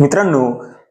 मित्रांनो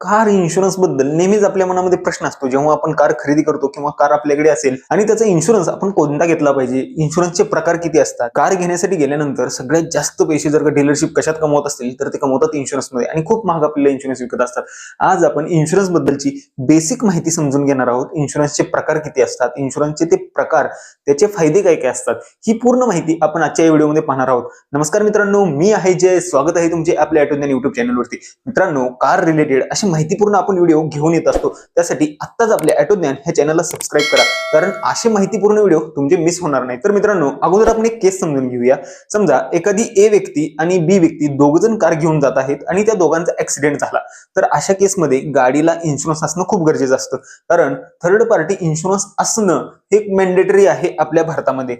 कार इन्शुरन्सबद्दल नेहमीच आपल्या मनामध्ये प्रश्न असतो. जेव्हा आपण कार खरेदी करतो किंवा कार आपल्याकडे असेल आणि त्याचा इन्शुरन्स आपण कोणता घेतला पाहिजे? इन्शुरन्सचे प्रकार किती असतात? कार घेण्यासाठी गेल्यानंतर सगळ्यात जास्त पैसे जर का डीलरशिप कशात कमवत असतील तर ते कमवतात इन्शुरन्समध्ये आणि खूप महाग आपल्याला इन्शुरन्स विकत असतात. आज आपण इन्शुरन्स बद्दलची बेसिक माहिती समजून घेणार आहोत. इन्शुरन्सचे प्रकार किती असतात? इन्शुरन्सचे ते प्रकार त्याचे फायदे काय काय असतात? ही पूर्ण माहिती आपण आजच्या व्हिडिओमध्ये पाहणार आहोत. नमस्कार मित्रांनो मी आहे जय. स्वागत आहे तुमचे आपल्या ऑटोज्ञान युट्यूब चॅनलवरती मित्रांनो कार रिलेटेड अशी माहितीपूर्ण आपण व्हिडिओ घेऊन येत असतो. त्यासाठी आत्ताच आपल्या ऑटोज्ञान ह्या चॅनलला सबस्क्राईब करा. कारण असे माहितीपूर्ण व्हिडिओ तुमचे मिस होणार नाही. तर मित्रांनो अगोदर आपण एक केस समजून घेऊया. समजा एखादी ए व्यक्ती आणि बी व्यक्ती दोघजण कार घेऊन जात आहेत आणि त्या दोघांचा ऍक्सिडेंट झाला. तर अशा केसमध्ये गाडीला इन्शुरन्स असणं खूप गरजेचं असतं. कारण थर्ड पार्टी इन्शुरन्स असणं हे मॅन्डेटरी आहे आपल्या भारतामध्ये.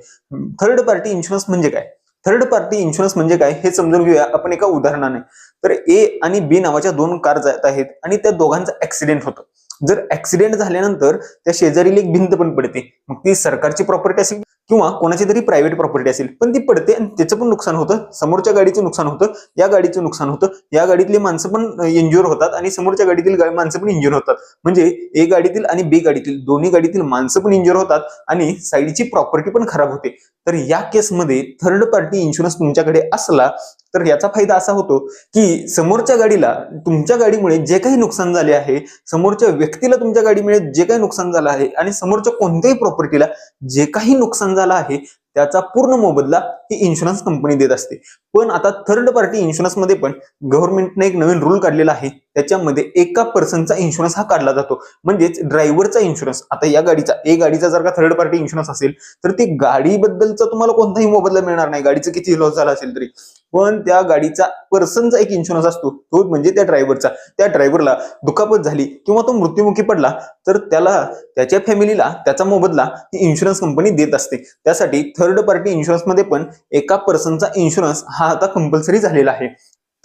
थर्ड पार्टी इन्शुरन्स म्हणजे काय? थर्ड पार्टी इन्शुरन्स म्हणजे काय हे समजून घेऊया आपण एका उदाहरणाने. तर ए आणि बी नावाच्या दोन कार जात आहेत आणि त्या दोघांचा ऍक्सिडेंट होतो. जर ऍक्सिडेंट झाल्यानंतर त्या शेजारील एक भिंत पण पडते. मग ती सरकारची प्रॉपर्टी असेल किंवा कोणाची तरी प्रायव्हेट प्रॉपर्टी असेल पण ती पडते आणि त्याचं पण नुकसान होतं. समोरच्या गाडीचं नुकसान होतं या गाडीचं नुकसान होतं. या गाडीतली माणसं पण इंज्युअर होतात आणि समोरच्या गाडीतील माणसं पण इंज्युअर होतात. म्हणजे ए गाडीतील आणि बी गाडीतील दोन्ही गाडीतील माणसं पण इंज्युअर होतात आणि साईडची प्रॉपर्टी पण खराब होते. तर या केसमध्ये थर्ड पार्टी इन्शुरन्स तुमच्याकडे असला तर याचा फायदा असा होतो की समोरच्या गाडीला तुमच्या गाडीमुळे जे काही नुकसान झाले आहे समोरच्या व्यक्तीला तुमच्या गाडीमुळे जे काही नुकसान झालं आहे आणि समोरच्या कोणत्याही प्रॉपर्टीला जे काही नुकसान झालं आहे त्याचा पूर्ण मोबदला ही इन्शुरन्स कंपनी देत असते. पण आता थर्ड पार्टी इन्शुरन्समध्ये पण गव्हर्नमेंटने एक नवीन रूल काढलेला आहे. त्याच्यामध्ये एका पर्सनचा इन्शुरन्स हा काढला जातो. म्हणजेच ड्रायव्हरचा इन्शुरन्स आता या गाडीचा ए गाडीचा जर का थर्ड पार्टी इन्शुरन्स असेल तर ती गाडीबद्दलचा तुम्हाला कोणताही मोबदला मिळणार नाही. गाडीचं किती लॉस झाला असेल तरी. पण त्या गाडीचा पर्सनचा एक इन्शुरन्स असतो. तो म्हणजे त्या ड्रायव्हरचा त्या ड्रायव्हरला दुखापत झाली किंवा तो मृत्युमुखी पडला तर त्याला त्याच्या फॅमिलीला त्याचा मोबदला ही इन्शुरन्स कंपनी देत असते. त्यासाठी थर्ड पार्टी इन्शुरन्समध्ये पण एका पर्सनचा इन्शुरन्स हा आता कंपल्सरी झालेला आहे.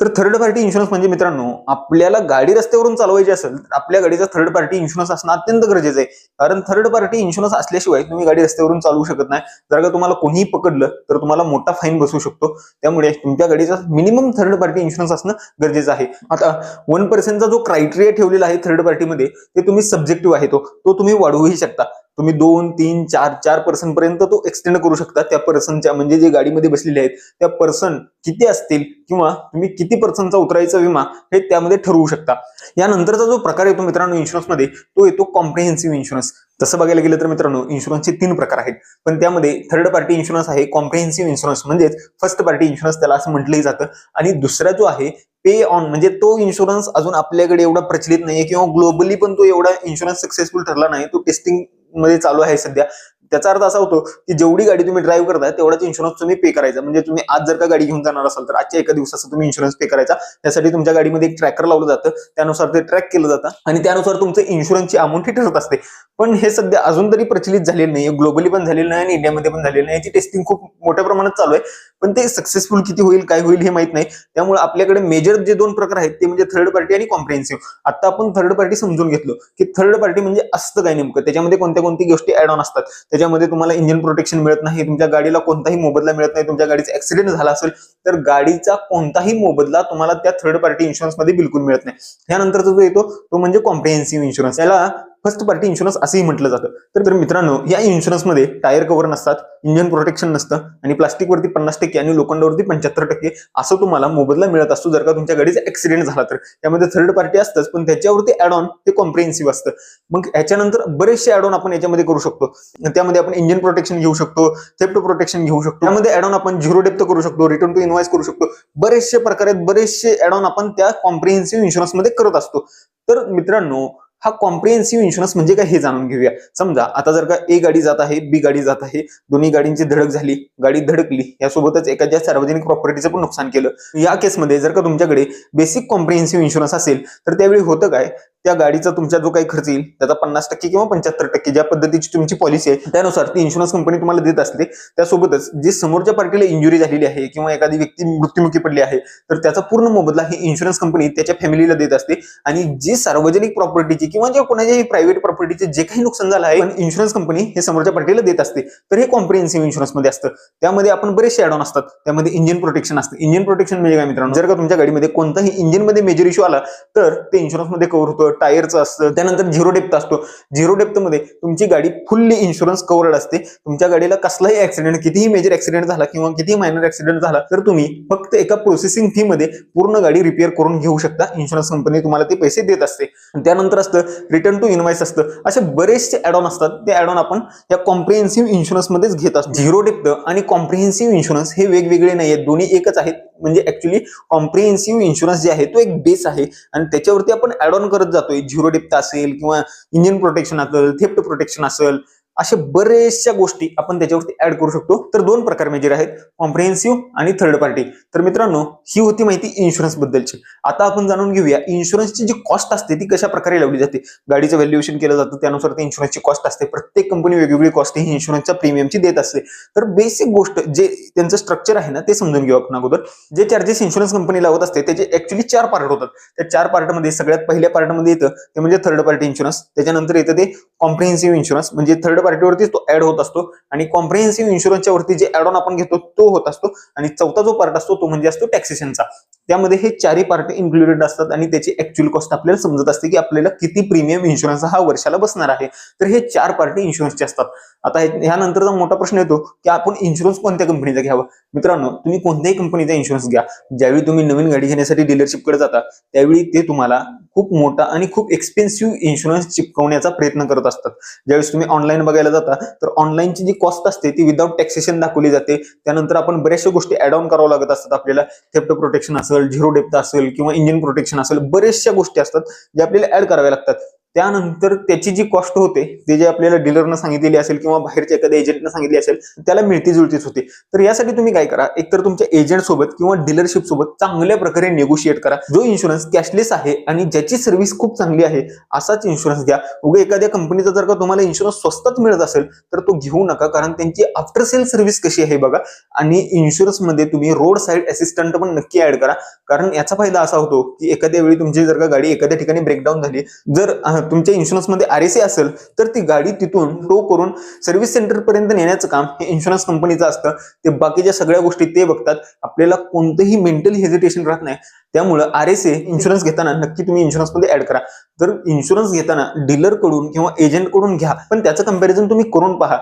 तर थर्ड पार्टी इन्शुरन्स म्हणजे मित्रांनो आपल्याला गाडी रस्त्यावरून चालवायची असेल तर आपल्या गाडीचा थर्ड पार्टी इन्शुरन्स असणं अत्यंत गरजेचं आहे. कारण थर्ड पार्टी इन्शुरन्स असल्याशिवाय तुम्ही गाडी रस्त्यावरून चालवू शकत नाही. जर का तुम्हाला कोणीही पकडलं तर तुम्हाला मोठा फाईन बसू शकतो. त्यामुळे तुमच्या गाडीचा मिनिमम थर्ड पार्टी इन्शुरन्स असणं गरजेचं आहे. आता वन पर्सेंटचा जो क्रायटेरिया ठेवलेला आहे थर्ड पार्टीमध्ये ते तुम्ही सब्जेक्टिव्ह आहे तो. तो तुम्ही वाढवूही शकता. तुम्ही दोन तीन चार चार पर्सन पर्यंत तो एक्सटेंड करू शकता. त्या पर्सनच्या म्हणजे जे गाडीमध्ये बसलेले आहेत त्या पर्सन किती असतील किंवा तुम्ही किती पर्सनचा उतरायचा विमा हे त्यामध्ये ठरवू शकता. यानंतरचा जो प्रकार येतो मित्रांनो इन्शुरन्समध्ये तो येतो कॉम्प्रिहेन्सिव्ह इन्शुरन्स तसं बघायला गेलं तर मित्रांनो इन्शुरन्सचे तीन प्रकार आहेत. पण त्यामध्ये थर्ड पार्टी इन्शुरन्स आहे कॉम्प्रिहेन्सिव्ह इन्शुरन्स म्हणजेच फर्स्ट पार्टी इन्शुरन्स त्याला असं म्हटलंही जातं. आणि दुसरा जो आहे पे ऑन म्हणजे तो इन्शुरन्स अजून आपल्याकडे एवढा प्रचलित नाहीये किंवा ग्लोबली पण तो एवढा इन्शुरन्स सक्सेसफुल ठरला नाही. तो टेस्टिंग मध्ये चालू आहे सध्या. त्याचा अर्थ असा होतो की जेवढी गाडी तुम्ही ड्राईव्ह करताय तेवढाच इन्शुरन्स तुम्ही पे करायचा. म्हणजे तुम्ही आज जर का गाडी घेऊन जाणार असाल तर आजच्या एका दिवसाचा तुम्ही इन्शुरन्स पे करायचा. त्यासाठी तुमच्या गाडीमध्ये एक ट्रॅकर लावलं जातं. त्यानुसार ते ट्रॅक केलं जातं आणि त्यानुसार तुमचं इन्शुरन्सची अमाऊंट ठरत असते. पण हे सध्या अजून तरी प्रचलित झालेलं नाही ग्लोबली पण झालेलं नाही आणि इंडियामध्ये पण झालेलं नाही. याची टेस्टिंग खूप मोठ्या प्रमाणात चालू आहे. पण ते सक्सेसफुल किती होईल काय होईल हे माहीत नाही. त्यामुळे आपल्याकडे मेजर जे दोन प्रकार आहेत ते म्हणजे थर्ड पार्टी आणि कॉम्प्रिहेन्सिव्ह आता आपण थर्ड पार्टी समजून घेतलो की थर्ड पार्टी म्हणजे असतं काय नेमकं? त्याच्यामध्ये कोणत्या कोणत्या गोष्टी ऍड ऑन असतात? त्याच्यामध्ये तुम्हाला इंजिन प्रोटेक्शन मिळत नाही. तुमच्या गाडीला कोणताही मोबदला मिळत नाही. तुमच्या गाडीचा ऍक्सिडेंट झाला असेल तर गाडीचा कोणताही मोबदला तुम्हाला त्या थर्ड पार्टी इन्शुरन्समध्ये बिलकुल मिळत नाही. त्यानंतरचा जो येतो तो म्हणजे कॉम्प्रिहेन्सिव्ह इन्शुरन्स याला फर्स्ट पार्टी इन्शुरन्स असंही म्हटलं जातं. तर तर मित्रांनो या इन्शुरन्समध्ये टायर कव्हर नसतात इंजिन प्रोटेक्शन नसतं आणि प्लास्टिकवरती पन्नास टक्के आणि लोखंडावरती पंच्याहत्तर टक्के असं तुम्हाला मोबदला मिळत असतो. जर का तुमच्या गाडीचा ऍक्सिडेंट झाला तर. त्यामध्ये थर्ड पार्टी असतंच पण त्याच्यावरती ऍड ऑन ते कॉम्प्रिहेन्सिव्ह असतं. मग याच्यानंतर बरेचसे ऍड ऑन आपण याच्यामध्ये करू शकतो. त्यामध्ये आपण इंजिन प्रोटेक्शन घेऊ शकतो थेफ्ट प्रोटेक्शन घेऊ शकतो. त्यामध्ये ऍड ऑन आपण झिरो डेप्थ करू शकतो रिटर्न टू इन्व्हाइस करू शकतो. बरेचसे प्रकार आहेत बरेचसे ऍड ऑन आपण त्या कॉम्प्रिहेन्सिव्ह इन्शुरन्समध्ये करत असतो. तर मित्रांनो हा कॉम्प्रिहेन्सिव्ह इन्शुरन्स म्हणजे काय हे जाणून घेऊया. समजा आता जर का ए गाडी जात आहे बी गाडी जात आहे दोन्ही गाडींची धडक झाली गाडी धडकली यासोबतच एखाद्या सार्वजनिक प्रॉपर्टीचं पण नुकसान केलं. या केसमध्ये जर का तुमच्याकडे बेसिक कॉम्प्रिहेन्सिव्ह इन्शुरन्स असेल तर त्यावेळी होतं काय? त्या गाडीचा तुमचा जो काही खर्च येईल त्याचा पन्नास टक्के किंवा पंच्याहत्तर टक्के ज्या पद्धतीची तुमची पॉलिसी आहे त्यानुसार ती इन्शुरन्स कंपनी तुम्हाला देत असते. त्यासोबतच जे समोरच्या पार्टीला इंजुरी झालेली आहे किंवा एखादी व्यक्ती मृत्युमुखी पडली आहे तर त्याचा पूर्ण मोबदला ही इन्शुरन्स कंपनी त्याच्या फॅमिलीला देत असते. आणि जे सार्वजनिक प्रॉपर्टीची किंवा जे कोणाच्याही प्रायव्हेट प्रॉपर्टीचे जे काही नुकसान झालं आहे पण इन्शुरन्स कंपनी हे समोरच्या पार्टीला देत असते. तर हे कॉम्प्रिहेन्सिव्ह इन्शुरन्समध्ये असतं. त्यामध्ये आपण बरेचसे ऍड ऑन असतात. त्यामध्ये इंजिन प्रोटेक्शन असतं. इंजिन प्रोटेक्शन म्हणजे काय मित्रांनो? जर का तुमच्या गाडीमध्ये कोणताही इंजिनमध्ये मेजर इश्यू आला तर ते इन्शुरन्समध्ये कव्हर होतं. टायरचं असतं त्यानंतर झिरो डेप्थ असतो. झिरो डेप्थमध्ये तुमची गाडी फुल्ली इन्शुरन्स कव्हर्ड असते. तुमच्या गाडीला कसलाही ऍक्सिडेंट कितीही मेजर ऍक्सिडेंट झाला किंवा कितीही मायनर ऍक्सिडेंट झाला तर तुम्ही फक्त एका प्रोसेसिंग फी मध्ये पूर्ण गाडी रिपेअर करून घेऊ शकता. इन्शुरन्स कंपनी तुम्हाला ते पैसे देत असते. आणि त्यानंतर असतं रिटर्न टू इन्व्हाइस असतं. असे बरेचसे ऍड ऑन असतात. ते ऍड ऑन आपण या कॉम्प्रिहेन्सिव्ह इन्शुरन्समध्येच घेत असतो. झिरो डेप्थ आणि कॉम्प्रिहेन्सिव्ह इन्शुरन्स हे वेगवेगळे नाही आहेत. दोन्ही एकच आहेत. म्हणजे ऍक्च्युली कॉम्प्रिहेन्सिव्ह इन्शुरन्स जे आहे तो एक बेस आहे. आणि त्याच्यावरती आपण ऍड ऑन करत जातोय. झिरो डेप्थ असेल किंवा इंजिन प्रोटेक्शन असेल थेफ्ट प्रोटेक्शन असेल अशा बरेचशा गोष्टी आपण त्याच्यावरती ऍड करू शकतो. तर दोन प्रकार मेजर आहेत कॉम्प्रिहेन्सिव्ह आणि थर्ड पार्टी तर मित्रांनो ही होती माहिती इन्शुरन्स बद्दलची. आता आपण जाणून घेऊया इन्शुरन्सची जी कॉस्ट असते ती कशा प्रकारे लावली जाते? गाडीचं व्हॅल्युएशन केलं जातं त्यानुसार ती इन्शुरन्सची कॉस्ट असते. प्रत्येक कंपनी वेगवेगळी कॉस्ट ही इन्शुरन्सच्या प्रीमियमची देत असते. तर बेसिक गोष्ट जे त्यांचं स्ट्रक्चर आहे ना ते समजून घेऊ आपण अगोदर. जे चार्जेस इन्शुरन्स कंपनी लावत असते त्याचे ऍक्च्युली चार पार्ट होतात. त्या चार पार्टमध्ये सगळ्यात पहिल्या पार्टमध्ये येतं ते म्हणजे थर्ड पार्टी इन्शुरन्स त्याच्यानंतर येतं ते कॉम्प्रिहेन्सिव्ह इन्शुरन्स म्हणजे थर्ड पार्टीवरती तो ऍड होत असतो. आणि कॉम्प्रिहेन्सिव्ह इन्शुरन्सच्या वरती जे ऍड ऑन आपण घेतो तो होत असतो. आणि चौथा जो पार्ट असतो तो म्हणजे असतो टॅक्सेशनचा त्यामध्ये हे चारही पार्ट इन्क्लुडेड असतात आणि त्याची ऍक्च्युअल कॉस्ट आपल्याला समजत असते की आपल्याला किती प्रीमियम इन्शुरन्स हा वर्षाला बसणार आहे. तर हे चार पार्टी इन्शुरन्सचे असतात. आता ह्यानंतरचा मोठा प्रश्न येतो की आपण इन्शुरन्स कोणत्या कंपनीचा घ्यावा? मित्रांनो तुम्ही कोणत्याही कंपनीचा इन्शुरन्स घ्या. ज्यावेळी तुम्ही नवीन गाडी घेण्यासाठी डीलरशिपकडे जाता त्यावेळी ते तुम्हाला खूप मोठा आणि खूप एक्सपेन्सिव्ह इन्शुरन्स चिपकवण्याचा प्रयत्न करत असतात. ज्यावेळेस तुम्ही ऑनलाईन बघायला जाता तर ऑनलाईनची जी कॉस्ट असते ती विदाऊट टॅक्सेशन दाखवली जाते. त्यानंतर आपण बऱ्याचशा गोष्टी ऍड ऑन कराव्या लागत असतात आपल्याला. थेफ्ट प्रोटेक्शन असेल झिरो डेप्थ असेल किंवा इंजिन प्रोटेक्शन असेल बऱ्याचशा गोष्टी असतात ज्या आपल्याला ऍड कराव्या लागतात. त्यानंतर त्याची जी कॉस्ट होते ते जे आपल्याला डीलरनं सांगितलेली असेल किंवा बाहेरच्या एखाद्या एजंटनं सांगितली असेल त्याला मिळती जुळतीच होते. तर यासाठी तुम्ही काय करा एकतर तुमच्या एजंट सोबत किंवा डीलरशिप सोबत चांगल्या प्रकारे नेगोशिएट करा. जो इन्शुरन्स कॅशलेस आहे आणि ज्याची सर्व्हिस खूप चांगली आहे असाच इन्शुरन्स घ्या. उगा एखाद्या कंपनीचा जर का तुम्हाला इन्शुरन्स स्वस्तात मिळत असेल तर तो घेऊ नका कारण त्यांची आफ्टर सेल सर्व्हिस कशी आहे बघा. आणि इन्शुरन्समध्ये तुम्ही रोड साईड असिस्टंट पण नक्की ऍड करा. कारण याचा फायदा असा होतो की एखाद्या वेळी तुमची जर का गाडी एखाद्या ठिकाणी ब्रेकडाऊन झाली जर तुमच्या इन्शुरन्समध्ये आरएसी असेल तर ती गाडी तिथून टो करून सर्व्हिस सेंटरपर्यंत नेण्याचं काम हे इन्शुरन्स कंपनीचं असतं. ते बाकीच्या सगळ्या गोष्टी ते बघतात. आपल्याला कोणतंही मेंटल हेजिटेशन राहत नाही. त्यामुळं आर एस ए इन्शुरन्स घेताना नक्की तुम्ही इन्शुरन्समध्ये ऍड करा. तर इन्शुरन्स घेताना डीलरकडून किंवा एजंटकडून घ्या पण त्याचं कंपॅरिझन तुम्ही करून पहा.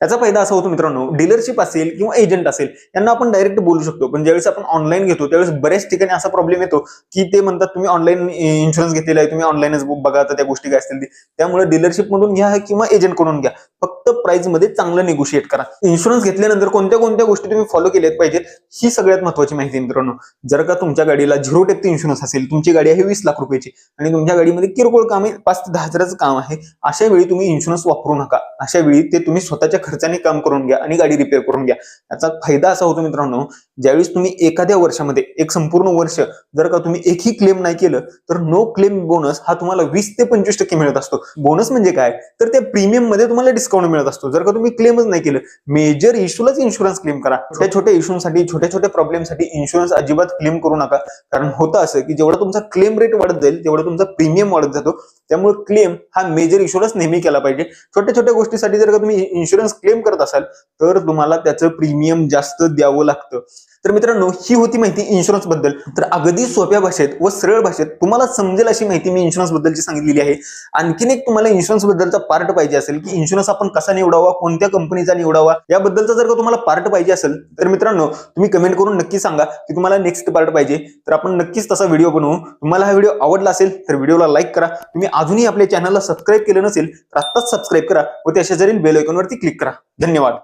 याचा फायदा असा होतो मित्रांनो डीलरशिप असेल किंवा एजंट असेल यांना आपण डायरेक्ट बोलू शकतो. पण ज्यावेळेस आपण ऑनलाईन घेतो त्यावेळेस बऱ्याच ठिकाणी असा प्रॉब्लेम येतो की ते म्हणतात तुम्ही ऑनलाईन इन्शुरन्स घेतलेला आहे तुम्ही ऑनलाईनच बघा तर त्या गोष्टी काय असतील. ती त्यामुळे डीलरशिप मधून घ्या किंवा एजंटकडून घ्या. फक्त प्राइसमध्ये चांगलं निगोशिएट करा. इन्शुरन्स घेतल्यानंतर कोणत्या कोणत्या गोष्टी तुम्ही फॉलो केल्यात पाहिजेत ही सगळ्यात महत्वाची माहिती आहे मित्रांनो. जर का तुमच्या गाडीला झिरो डेप्थ इन्शुरन्स असेल तुमची गाडी आहे वीस लाख रुपयाची आणि तुमच्या गाडीमध्ये किरकोळ काम आहे पाच ते दहा हजाराचं काम आहे अशा वेळी तुम्ही इन्शुरन्स वापरू नका. अशा वेळी ते तुम्ही स्वतःच्या खर्चाने काम करून घ्या आणि गाडी रिपेअर करून घ्या. याचा फायदा असा होतो मित्रांनो ज्यावेळेस तुम्ही एखाद्या वर्षामध्ये एक संपूर्ण वर्ष जर का तुम्ही एकही क्लेम नाही केलं तर नो क्लेम बोनस हा तुम्हाला वीस ते पंचवीस टक्के मिळत असतो. बोनस म्हणजे काय? तर त्या प्रीमियममध्ये तुम्हाला डिस्काउंट मिळत असतो. जर का तुम्ही क्लेमच नाही केलं मेजर इश्यूलाच इन्शुरन्स क्लेम करा. त्या छोट्या इश्यूसाठी छोट्या छोट्या प्रॉब्लेमसाठी इन्शुरन्स अजिबात क्लेम करू नका. कारण होतं असं की जेवढा तुमचा क्लेम रेट वाढत जाईल तेवढा तुमचा प्रीमियम वाढत जातो. त्यामुळे क्लेम हा मेजर इन्शुरन्स नेहमी केला पाहिजे. छोट्या छोट्या गोष्टीसाठी जर का तुम्ही इन्शुरन्स क्लेम करत असाल तर तुम्हाला त्याचं प्रीमियम जास्त द्यावं लागतं. तर मित्रांनो ही होती माहिती इन्शुरन्सबद्दल. तर अगदी सोप्या भाषेत व सरळ भाषेत तुम्हाला समजेल अशी माहिती मी इन्शुरन्स बद्दलची सांगितलेली आहे. आणखीन एक तुम्हाला इन्शुरन्स बद्दलचा पार्ट पाहिजे असेल की इन्शुरन्स आपण कसा निवडावा कोणत्या कंपनीचा निवडावा याबद्दलचा जर का तुम्हाला पार्ट पाहिजे असेल तर मित्रांनो तुम्ही कमेंट करून नक्की सांगा की तुम्हाला नेक्स्ट पार्ट पाहिजे. तर आपण नक्कीच तसा व्हिडिओ बनवू. तुम्हाला हा व्हिडिओ आवडला असेल तर व्हिडिओला लाईक करा. तुम्ही अजूनही आपल्या चॅनलला सबस्क्राईब केलं नसेल तर आत्ताच सबस्क्राईब करा व त्या शेजारील बेल आयकॉनवरती क्लिक करा. धन्यवाद.